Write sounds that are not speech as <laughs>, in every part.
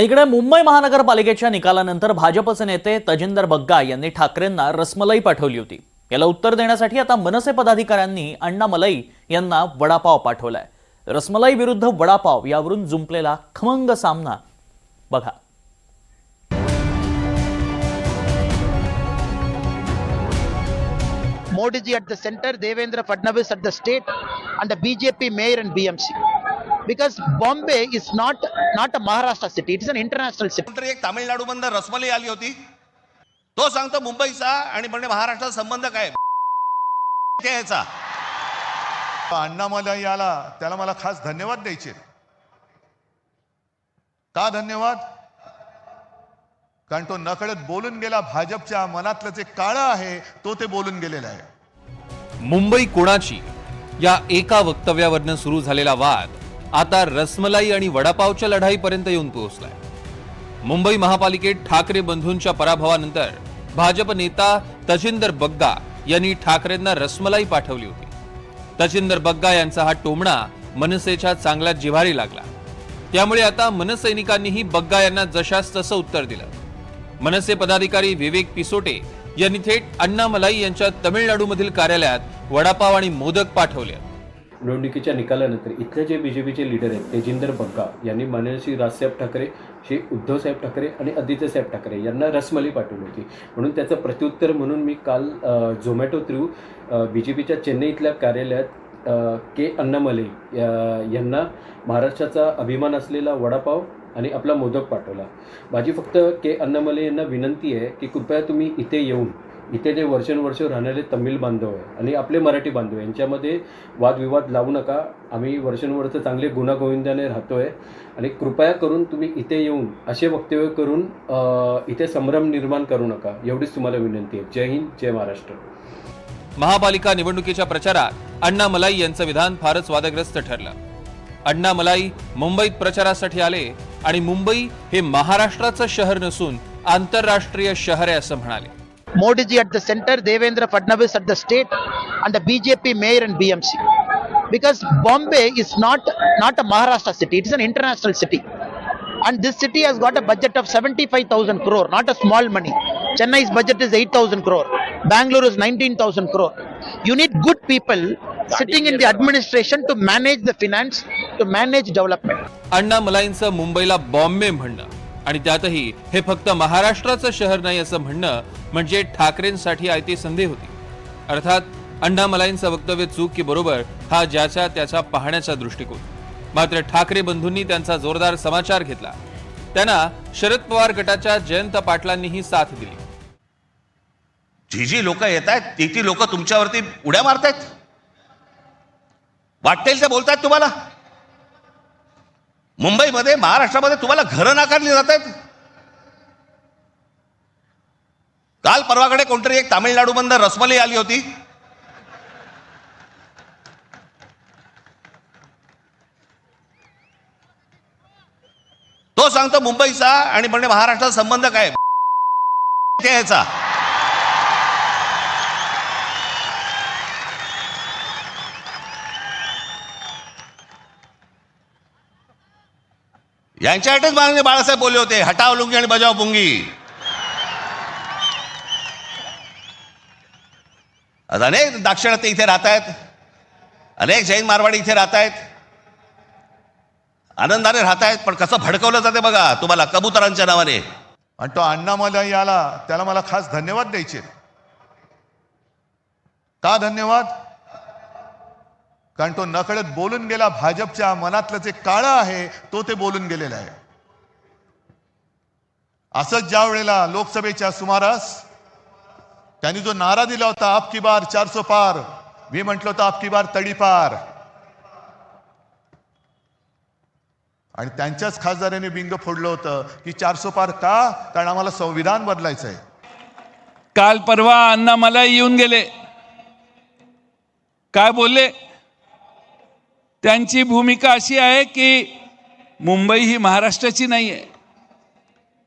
इकडे मुंबई महानगरपालिकेच्या निकालानंतर भाजपचे नेते तजिंदर बग्गा यांनी ठाकरेंना रसमलाई पाठवली होती. याला उत्तर देण्यासाठी आता मनसे पदाधिकाऱ्यांनी अण्णा मलाई यांना वडापाव पाठवलाय. रसमलाई विरुद्ध वडापाव यावरून जुंपलेला खमंग सामना बघा. Modi ji at the center, Devendra Fadnavis at the state, and the BJP mayor and BMC. Because Bombay is not not a Maharashtra city; it is an international city. नंतर एक तामिळनाडूमधनं रसमलाई आली होती. तो सांगतो मुंबईचा आणि म्हणजे महाराष्ट्राचा संबंध काय ते याचा अण्णामला याला त्याला मला खास धन्यवाद द्यायचे. का धन्यवाद? कारण तो नकळत बोलून गेला भाजपच्या मनातलं जे काळं आहे तो ते बोलून गेलेला आहे. मुंबई कोणाची? या एका वक्तव्यावरनं सुरू झालेला वाद. आता रसमलाई आणि वडापावच्या लढाईपर्यंत येऊन पोहोचलाय. मुंबई महापालिकेत ठाकरे बंधूंच्या पराभवानंतर भाजप नेता तजिंदर बग्गा यांनी ठाकरेंना रसमलाई पाठवली होती. तजिंदर बग्गा यांचा हा टोमणा मनसेच्या चांगल्या जिव्हारी लागला. त्यामुळे आता मनसैनिकांनीही बग्गा यांना जशास तसं उत्तर दिलं. मनसे पदाधिकारी विवेक पिसोटे यांनी थेट अण्णामलाई यांच्या तमिळनाडूमधील कार्यालयात वडापाव आणि मोदक पाठवले. निवडणुकीच्या निकालानंतर इथले जे बी जे पीचे लीडर आहेत तेजिंदर बग्गा यांनी माननीय श्री राजसाहेब ठाकरे श्री उद्धवसाहेब ठाकरे आणि आदित्यसाहेब ठाकरे यांना रसमली पाठवली होती. म्हणून त्याचं प्रत्युत्तर म्हणून मी काल झोमॅटो थ्रू बी जे पीच्या चेन्नईतल्या कार्यालयात के अण्णामलई यांना महाराष्ट्राचा अभिमान असलेला वडापाव आणि आपला मोदक पाठवला. माझी फक्त के अन्नमले यांना विनंती आहे की कृपया तुम्ही इथे येऊन इथे जे वर्षानुवर्ष राहणारे तमिळ बांधव आहे आणि आपले मराठी बांधव आहे. यांच्यामध्ये वादविवाद लावू नका. आम्ही वर्षानुवर्ष चांगले गुणागोविंदाने आहे आणि कृपया करून तुम्ही इथे येऊन असे वक्तव्य करून इथे संभ्रम निर्माण करू नका. एवढीच तुम्हाला विनंती आहे. जय हिंद जय महाराष्ट्र. महापालिका निवडणुकीच्या प्रचारात अण्णा मलाई यांचं विधान फारच वादग्रस्त ठरलं. अण्णा मलाई मुंबईत प्रचारासाठी आले आणि मुंबई हे महाराष्ट्राचं शहर नसून आंतरराष्ट्रीय शहर आहे असं म्हणाले. Modi ji at the center, Devendra Fadnavis at the state, and the BJP mayor and BMC. Because Bombay is not not a Maharashtra city; it is an international city. And this city has got a budget of 75,000 crore, not a small money. Chennai's budget is 8,000 crore. Bangalore is 19,000 crore. You need good people sitting in the administration to manage the finance, to manage development. अण्णा मलाईंचं मुंबईला बॉम्बे म्हणणं आणि त्यातही हे फक्त महाराष्ट्राचं शहर नाही असं म्हणणं म्हणजे ठाकरेंसाठी आयती संधी होती. अर्थात अण्णामलाईंचं वक्तव्य चूक की बरोबर हा ज्याच्या त्याचा पाहण्याचा दृष्टिकोन. मात्र ठाकरे बंधूंनी त्यांचा जोरदार समाचार घेतला. त्यांना शरद पवार गटाच्या जयंत पाटलांनीही साथ दिली. जी जी लोक येत आहेत ती ती लोक तुमच्यावरती उड्या मारतायत? वाटेल ते बोलतायत तुम्हाला? मुंबईमध्ये महाराष्ट्रामध्ये तुम्हाला घरं नाकारली जात आहेत काल परवाकडे कोणतरी एक तामिळनाडूमधनं रसमलाई आली होती. तो सांगतो मुंबईचा आणि म्हणजे महाराष्ट्राचा संबंध काय <laughs> याचा यांच्यासाठीच माननीय बाळासाहेब बोलले होते. हटाव लुंगी आणि बजाव पुंगी. आज अनेक दाक्षिणात्य इथे राहत आहेत अनेक जैन मारवाडी इथे राहत आहेत आनंदाने राहत आहेत पण कसं भडकवलं जाते बघा. तुम्हाला कबुतरांच्या नावाने. आणि तो अण्णामध्ये आला त्याला मला खास धन्यवाद द्यायचे. का धन्यवाद? कारण तो नकळत बोलून गेला. भाजपच्या मनातलं जे काळं आहे तो ते बोलून गेलेलं आहे. असंच ज्या वेळेला लोकसभेच्या सुमारास त्यांनी जो नारा दिला होता आपकी बार चारसो पार मी म्हटलं होतं आपकी बार तडीपार आणि त्यांच्याच खासदाराने बिंग फोडलं होतं की चारसो पार का? कारण आम्हाला संविधान बदलायचं आहे काल परवा अण्णा मला येऊन गेले. काय बोलले? त्यांची भूमिका अशी आहे की मुंबई ही महाराष्ट्राची नाही आहे.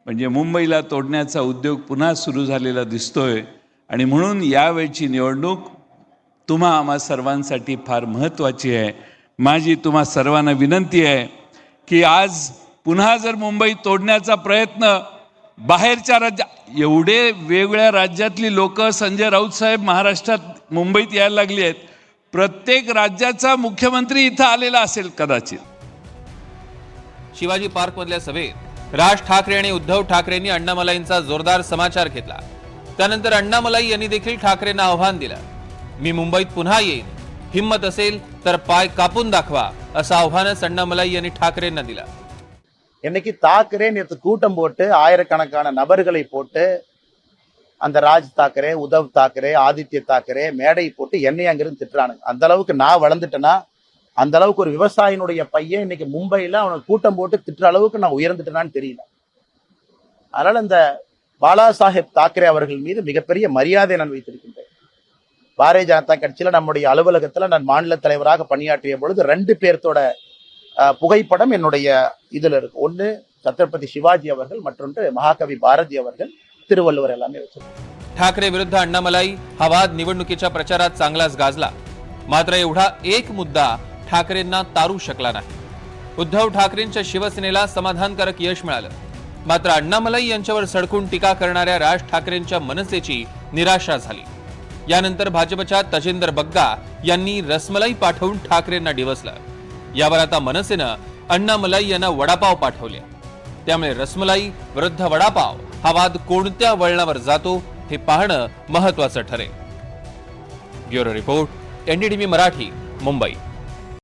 म्हणजे मुंबईला तोडण्याचा उद्योग पुन्हा सुरू झालेला दिसतोय. आणि म्हणून यावेळची निवडणूक तुम्हा आम्हा सर्वांसाठी फार महत्त्वाची आहे. माझी तुम्हा सर्वांना विनंती आहे की आज पुन्हा जर मुंबई तोडण्याचा प्रयत्न बाहेरच्या राज्या एवढे वेगवेगळ्या राज्यातली लोक संजय राऊत साहेब महाराष्ट्रात मुंबईत यायला लागली आहेत. प्रत्येक राज्याचा मुख्यमंत्री इथं आलेला असेल कदाचित शिवाजी पार्क मधल्या सभेत राज ठाकरे आणि उद्धव ठाकरेंनी अण्णामलाईंचा जोरदार समाचार घेतला त्यानंतर अण्णामलाई यांनी देखील ठाकरेंना आव्हान दिलं मी मुंबईत पुन्हा येईन हिंमत असेल तर पाय कापून दाखवा असं आव्हानच अण्णामलाई यांनी ठाकरेंना दिलं இன்னைக்கு தாக்கரே நேற்று கூட்டம் போட்டு ஆயிரக்கணக்கான நபர்களை போட்டு அந்த ராஜ் தாக்கரே உதவ் தாக்கரே ஆதித்ய தாக்கரே மேடை போட்டு என்னை அங்கிருந்து திட்டுறானுங்க. அந்த அளவுக்கு நான் வளர்ந்துட்டேன்னா அந்த அளவுக்கு ஒரு விவசாயினுடைய பையன் இன்னைக்கு மும்பையில அவனுக்கு கூட்டம் போட்டு திட்டுற அளவுக்கு நான் உயர்ந்துட்டேனான்னு தெரியல. அதனால இந்த பாலா சாஹேப் தாக்கரே அவர்கள் மீது மிகப்பெரிய மரியாதை நான் வைத்திருக்கின்றேன். பாரதிய ஜனதா கட்சியில நம்முடைய அலுவலகத்துல நான் மாநில தலைவராக பணியாற்றிய பொழுது ரெண்டு பேர்த்தோட புகைப்படம் என்னுடைய இதுல இருக்கு. ஒன்று சத்ரபதி சிவாஜி அவர்கள் மற்றொன்று மகாகவி பாரதி அவர்கள். तिरुवल्लवराला मिळतो. ठाकरे विरुद्ध अण्णामलाई हा वाद निवडणुकीच्या प्रचारात चांगलाच गाजला. मात्र एवढा एक मुद्दा ठाकरेंना तारू शकला नाही. उद्धव ठाकरेंच्या शिवसेनेला समाधानकारक यश मिळालं. मात्र अण्णामलाई यांच्यावर सडकून टीका करणाऱ्या राज ठाकरेंच्या मनसेची निराशा झाली. यानंतर भाजपच्या तजेंदर बग्गा यांनी रसमलाई पाठवून ठाकरेंना डिवसलं. यावर आता मनसेनं अण्णामलाई यांना वडापाव पाठवले. त्यामुळे रसमलाई विरुद्ध वडापाव हा वाद कोणत्या वळणावर जातो हे पाहणं महत्वाचं ठरेल. Bureau report NDTV Marathi Mumbai.